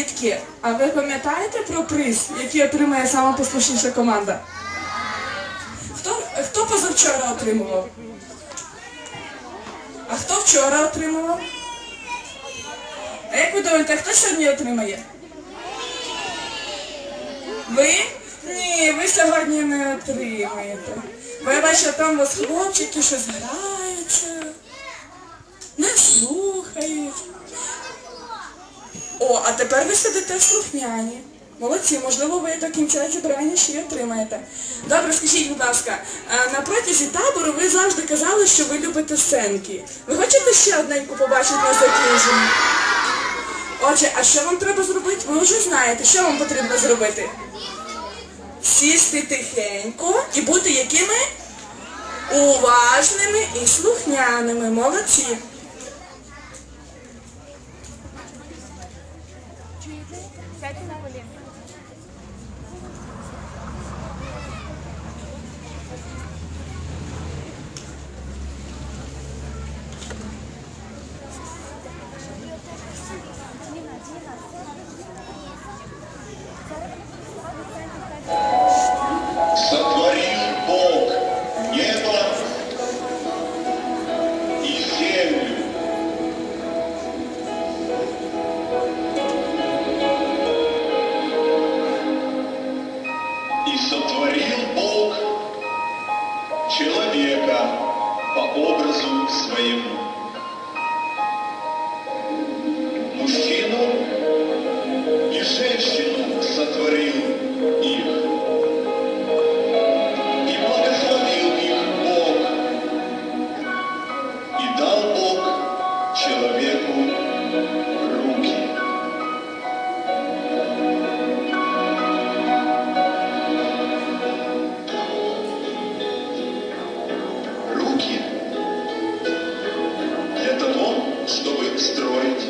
Дітки, а ви пам'ятаєте про приз, який отримає сама послушніша команда? Хто, хто позавчора отримував? А хто вчора отримував? А як ви думаєте, хто сьогодні отримає? Ви? Ні, ви сьогодні не отримаєте. Бо я бачу, там у вас хлопчики щось граються, не слухають. О, а тепер ви сидите слухняні. Молодці, можливо, ви до кінця зібрання ще й отримаєте. Добре, скажіть, будь ласка, е, на протязі табору ви завжди казали, що ви любите сценки. Ви хочете ще одненьку побачити на закінченні? Отже, а що вам треба зробити? Ви вже знаєте, що вам потрібно зробити? Сісти тихенько і бути якими? Уважними і слухняними. Молодці. Sete né, na Olivia. Сотворил Бог человека по образу своему. Строить.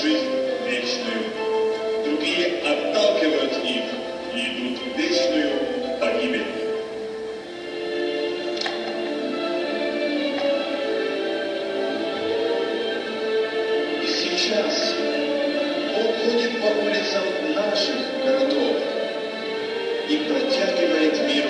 жизнь вечную. Другие отталкивают их и идут в вечную погибель. Сейчас он ходит по улицам наших городов и протягивает миру